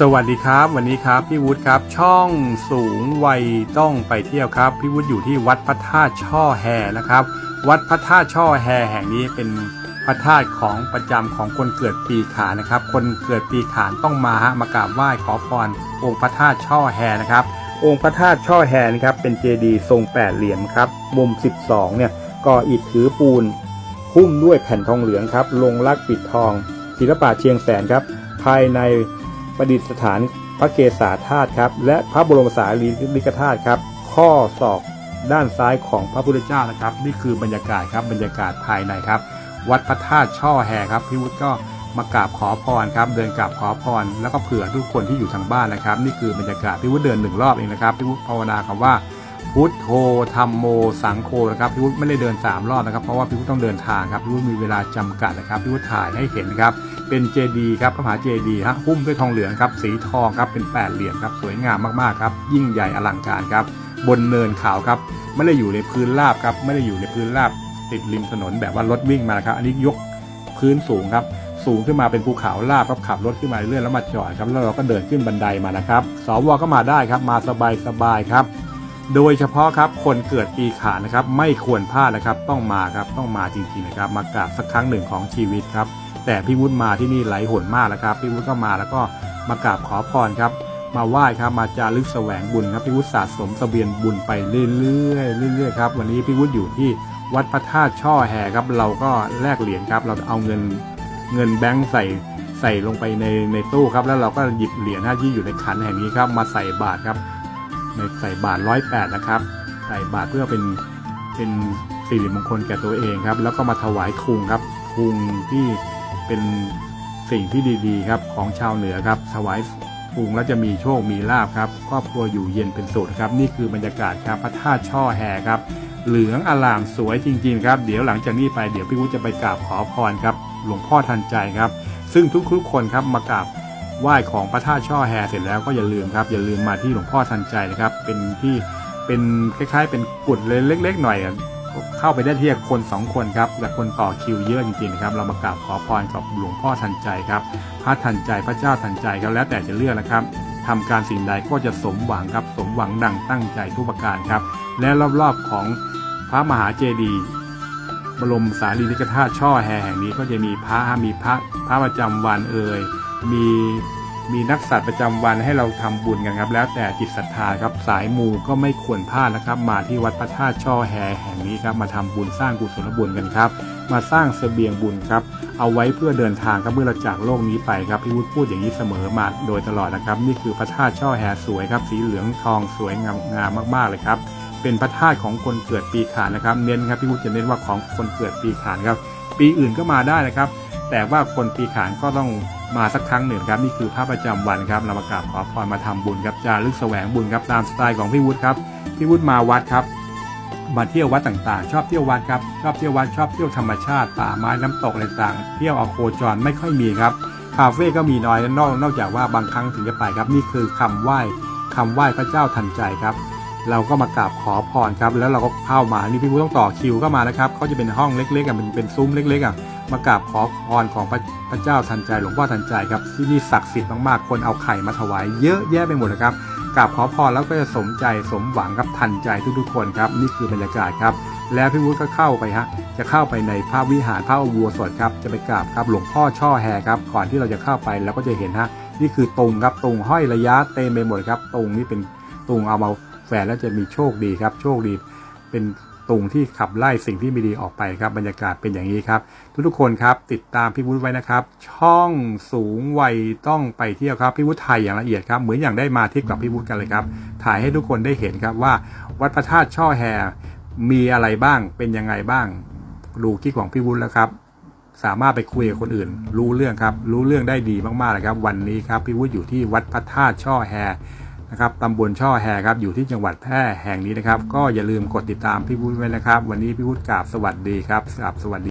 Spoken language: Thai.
สวัสดีครับ วันนี้ครับพี่วุฒิครับ ช่องสูงวัยต้องไปเที่ยวครับ พี่วุฒิอยู่ที่วัดพระธาตุช่อแฮนะครับ วัดพระธาตุช่อแฮแห่งนี้เป็นพระธาตุของประจำของคนเกิดปีขานนะครับ คนเกิดปีขานต้องมาฮะมากราบไหว้ขอพรองค์พระธาตุช่อแฮนะครับ องค์พระธาตุช่อแฮนะครับเป็นเจดีย์ทรงแปดเหลี่ยมครับมุม 12 เนี่ยก่ออิฐถือปูนหุ้มด้วยแผ่นทองเหลืองครับ ลงลักปิดทองศิลปะเชียงแสนครับ ภายใน ประดิษฐานพระเกศาธาตุครับ และพระบรมสารีริกธาตุครับ ข้อศอกด้านซ้ายของพระพุทธเจ้านะครับ นี่คือบรรยากาศครับบรรยากาศภายในครับ วัดพระธาตุช่อแห่ครับพี่วุฒิก็มากราบขอพรครับ เดินกราบขอพร แล้วก็เผื่อทุกคนที่อยู่ทางบ้านนะครับ นี่คือบรรยากาศพี่วุฒิเดินหนึ่งรอบเองนะครับพี่วุฒิภาวนาคำว่า พุทโธธรรมโม สังโฆนะครับพี่วุฒิไม่ได้เดิน 3 รอบนะครับ เพราะว่าพี่วุฒิต้องเดินทางครับพี่วุฒิมีเวลาจำกัดนะครับพี่วุฒิถ่ายให้เห็นครับ เป็นเจดีครับพระมหาเจดีฮะหุ้มด้วยทองเหลืองครับ สีทองครับเป็นแปดเหลี่ยมครับสวยงามมากๆครับยิ่งใหญ่อลังการครับ บนเนินเขาครับไม่ได้อยู่ในพื้นราบครับไม่ได้อยู่ในพื้นราบติดริมถนนแบบว่ารถวิ่งมาครับ อันนี้ยกพื้นสูงครับสูงขึ้นมาเป็นภูเขาลาบครับขับรถขึ้นมาเรื่อยแล้วมาจอดครับแล้วเราก็เดินขึ้นบันไดมานะครับสวก็มาได้ครับมาสบายๆครับ โดยเฉพาะครับคนเกิดปีขานนะครับไม่ควรพลาดนะครับต้องมาครับต้องมาจริงๆนะครับมากราบสักครั้งหนึ่งของชีวิตครับแต่พี่วุฒิมาที่นี่ไหลหนมากนะครับพี่วุฒิก็มาแล้วก็มากราบขอพรครับมาไหว้ครับมาจารึกแสวงบุญครับพี่วุฒิสะสมสเสบียงบุญไปเรื่อยๆเรื่อยๆครับวันนี้พี่วุฒิอยู่ที่วัดพระธาตุช่อแห่ครับเราก็แลกเหรียญครับเราเอาเงินเงินแบงค์ใส่ใส่ลงไปในในตู้ครับแล้วเราก็หยิบเหรียญที่อยู่ในขันแห่งนี้ครับมาใส่บาตรครับ ในใส่บาทร้อยแปดนะครับ ใส่บาทเพื่อเป็นเป็นสิริมงคลแก่ตัวเองครับ แล้วก็มาถวายทุงครับทุงที่เป็นสิ่งที่ดีๆครับของชาวเหนือครับ ถวายทุงแล้วจะมีโชคมีลาบครับครอบครัวอยู่เย็นเป็นสุขครับ นี่คือบรรยากาศครับพระธาตุช่อแฮครับ เหลืองอลามสวยจริงๆครับ เดี๋ยวหลังจากนี้ไปเดี๋ยวพี่วุฒิจะไปกราบขอพรครับ หลวงพ่อทันใจครับ ซึ่งทุกๆคนครับมากราบ ไหว้ของพระธาตุช่อแฮเสร็จแล้วก็อย่าลืมครับอย่าลืมมาที่หลวงพ่อทันใจนะครับ เป็นที่เป็นคล้ายๆ เป็นกุดเลยเล็ก ๆ หน่อยเข้าไปได้ที่คนสองคนครับแต่คนต่อคิวเยอะจริงๆครับ เรามากราบขอพรกับหลวงพ่อทันใจครับพระทันใจพระเจ้าทันใจครับแล้วแต่จะเลือกนะครับทำการสิ่งใดก็จะสมหวังครับสมหวังดังตั้งใจทุกประการครับ และรอบๆของพระมหาเจดีย์บรมสารีริกธาตุช่อแฮแห่งนี้ก็จะมีพระมีพระพระประจำวันเอ่ย มีมีนักสัตว์ประจำวันให้เราทำบุญกันครับ แล้วแต่จิตศรัทธาครับสายมูก็ไม่ควรพลาดนะครับ มาที่วัดพระธาตุช่อแฮแห่งนี้ครับมาทำบุญสร้างกุศลบุญกันครับ มาสร้างเสบียงบุญครับ เอาไว้เพื่อเดินทางครับเมื่อเราจากโลกนี้ไปครับพี่วุฒิพูดอย่างนี้เสมอมาโดยตลอดนะครับ นี่คือพระธาตุช่อแฮสวยครับสีเหลืองทองสวยงามงามมากๆเลยครับเป็นพระธาตุของคนเกิดปีขานนะครับ เน้นครับพี่วุฒิจะเน้นว่าของคนเกิดปีขานครับ ปีอื่นก็มาได้นะครับ แต่ว่าคนปีขานก็ต้องมาสักครั้งหนึ่งครับนี่คือพระประจำวันครับเรามากราบขอพรมาทำบุญครับจารึกแสวงบุญครับตามสไตล์ของพี่วุฒิครับพี่วุฒิมาวัดครับมาเที่ยววัดต่างๆ ชอบเที่ยววัดครับชอบเที่ยววัดชอบเที่ยวธรรมชาติป่าไม้น้ำตกอะไรต่างๆเที่ยวเอาโคจรไม่ค่อยมีครับคาเฟ่ก็มีน้อยนอกนอกจากว่าบางครั้งถึงจะไปครับนี่คือคำไหว้คำไหว้พระเจ้าทันใจครับ เราก็มากราบขอพรครับ แล้วเราก็เข้ามานี่พี่ผู้ต้องต่อคิวก็มานะครับเขาจะเป็นห้องเล็กๆอะเป็นเป็นซุ้มเล็กๆอะ มากราบขอพรของพระพระเจ้าทันใจหลวงพ่อทันใจครับที่นี่ศักดิ์สิทธิ์มากๆคนเอาไข่มาถวายเยอะแยะไปหมดเลยครับกราบขอพรแล้วก็จะสมใจสมหวังครับทันใจทุกๆคนครับนี่คือบรรยากาศครับ แล้วพี่วุฒิก็เข้าไปฮะจะเข้าไปในพระวิหารพระอุโบสถครับจะไปกราบครับหลวงพ่อช่อแฮครับก่อนที่เราจะเข้าไปเราก็จะเห็นฮะนี่คือตุงครับตุงห้อยระยะเต็มไปหมดครับตุงนี่เป็นตุงเอามาแฝนแล้วจะมีโชคดีครับ โชคดีเป็น ตุงที่ขับไล่สิ่งที่ไม่ดีออกไปครับบรรยากาศเป็นอย่างนี้ครับ ทุกๆคนครับติดตามพี่วุฒิไว้นะครับ ช่องสูงวัยต้องไปเที่ยวครับพี่วุฒิถ่ายอย่างละเอียดครับเหมือนอย่างได้มาที่กับพี่วุฒิกันเลยครับ ถ่ายให้ทุกคนได้เห็นครับว่า วัดพระธาตุช่อแฮมีอะไรบ้างเป็นยังไงบ้างดูคลิปของพี่วุฒิแล้วครับสามารถไปคุยกับคนอื่น รู้เรื่องครับ รู้เรื่องได้ดีมากๆเลยครับ วันนี้ครับพี่วุฒิอยู่ที่วัดพระธาตุช่อแฮ นะครับตำบลช่อแฮครับอยู่ที่จังหวัดแพร่แห่งนี้นะครับ ก็อย่าลืมกดติดตามพี่วุฒิไว้นะครับ วันนี้พี่วุฒิกราบสวัสดีครับกราบสวัสดี